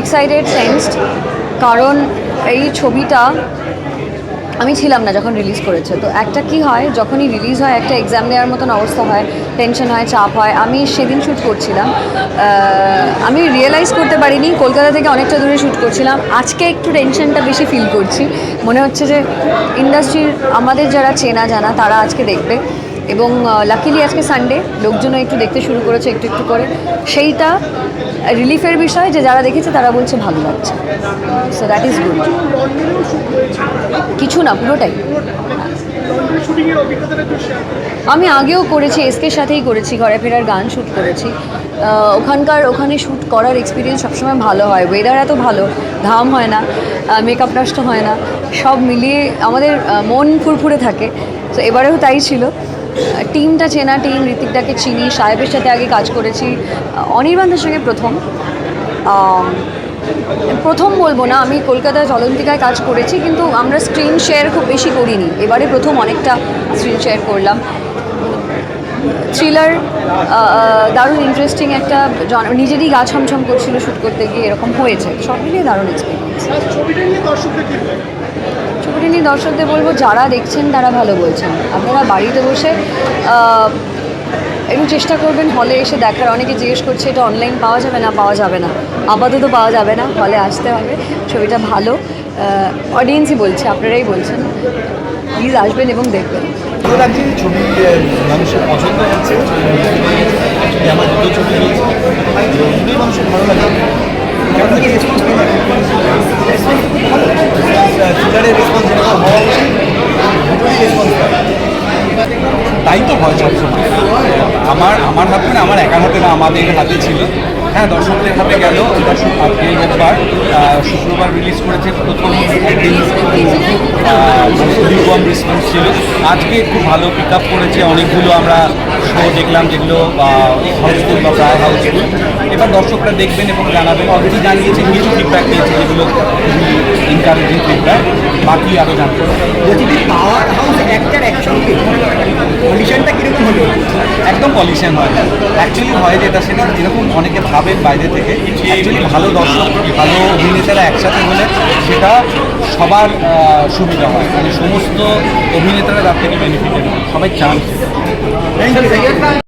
Excited sensed কারণ এই ছবিটা আমি ছিলাম না যখন রিলিজ করেছে। তো একটা কি হয়, যখনই রিলিজ হয়, একটা এক্সাম দেওয়ার মতন অবস্থা হয় টেনশন হয়, চাপ হয়। আমি সেদিন শ্যুট করছিলাম। আমি রিয়েলাইজ করতে পারিনি, কলকাতা থেকে অনেকটা দূরে শ্যুট করছিলাম। আজকে একটু টেনশনটা বেশি ফিল করছি। মনে হচ্ছে যে ইন্ডাস্ট্রির আমাদের যারা চেনা জানা তারা আজকে দেখবে। এবং লাকিলি আজকে সানডে লোকজনও একটু দেখতে শুরু করেছে একটু একটু করে। সেইটা রিলিফের বিষয় যে যারা দেখেছে তারা বলছে ভালো লাগছে। সো দ্যাট ইজ গুড কিছু না, পুরোটাই। আমি আগেও করেছি এসকের সাথেই করেছি, ঘরে ফেরার গান শ্যুট করেছি। ওখানকার, ওখানে শ্যুট করার এক্সপিরিয়েন্স সবসময় ভালো হয়। ওয়েদার এত ভালো, ঘাম হয় না মেকআপ নষ্ট হয় না। সব মিলিয়ে আমাদের মন ফুরফুরে থাকে। তো এবারেও তাই ছিল। টিমটা চেনা, টিম ঋতিকটাকে চিনি, সাহেবের সাথে আগে কাজ করেছি। অনির্বাণদের সঙ্গে প্রথম। প্রথম বলব না, আমি কলকাতায় চলন্তিকায় কাজ করেছি, কিন্তু আমরা স্ক্রিন শেয়ার খুব বেশি করিনি। এবারে প্রথম অনেকটা স্ক্রিন শেয়ার করলাম। থ্রিলার দারুণ ইন্টারেস্টিং একটা নিজেরই গা ছমছম করছিল শ্যুট করতে গিয়ে এরকম হয়েছে। সব মিলিয়ে দারুণ এক্সপিরিয়েন্স দর্শকদের বলব যারা দেখছেন তারা ভালো বলছেন আপনারা বাড়িতে বসে একটু চেষ্টা করবেন হলে এসে দেখার অনেকে জিজ্ঞেস করছে এটা অনলাইন পাওয়া যাবে না পাওয়া যাবে না আপাতত পাওয়া যাবে না হলে আসতে হবে ছবিটা ভালো অডিয়েন্সই বলছে আপনারাই বলছেন প্লিজ আসবেন এবং দেখবেন ছবি মানুষের পছন্দ হচ্ছে আমার দুটো ছবি মানুষের ভালো লাগে কেমন থেকে রেসপন্স থ্রিলারের রেসপন্স যেরকম হওয়া উচিত দুটোরই রেসপন্স তাই তো হয় সবসময় আমার আমার হাতে না, আমার একার হাতে না, আমাদের হাতে ছিল। হ্যাঁ দর্শকদের হাতে গেল। দর্শক আজকে শুক্রবার রিলিজ করেছে প্রথম একদিন রেসপন্স ছিল। আজকে খুব ভালো পিক আপ করেছে। অনেকগুলো আমরা শো দেখলাম যেগুলো হাউসফুল বা প্রায় হাউসফুল এবার দর্শকরা দেখবেন এবং জানাবেন অলরেডি জানিয়েছে কিছু ফিডব্যাক পেয়েছে যেগুলো খুবই এনকারেজিং ফিডব্যাক বাকি আরও জানতে বলছি পাওয়ার হাউস একটার একসঙ্গে কন্ডিশনটা কীরকম হলো? একদম পলিউশন হয়। অ্যাকচুয়ালি হয় যেটা সেটা যেরকম অনেকে ভাবেন বাইরে থেকে অ্যাকচুয়ালি ভালো দর্শক ভালো অভিনেতারা একসাথে হলে সেটা সবার সুবিধা হয়। মানে সমস্ত অভিনেতারা তার থেকে বেনিফিটেড হয়। সবাই চান থ্যাংক ইউ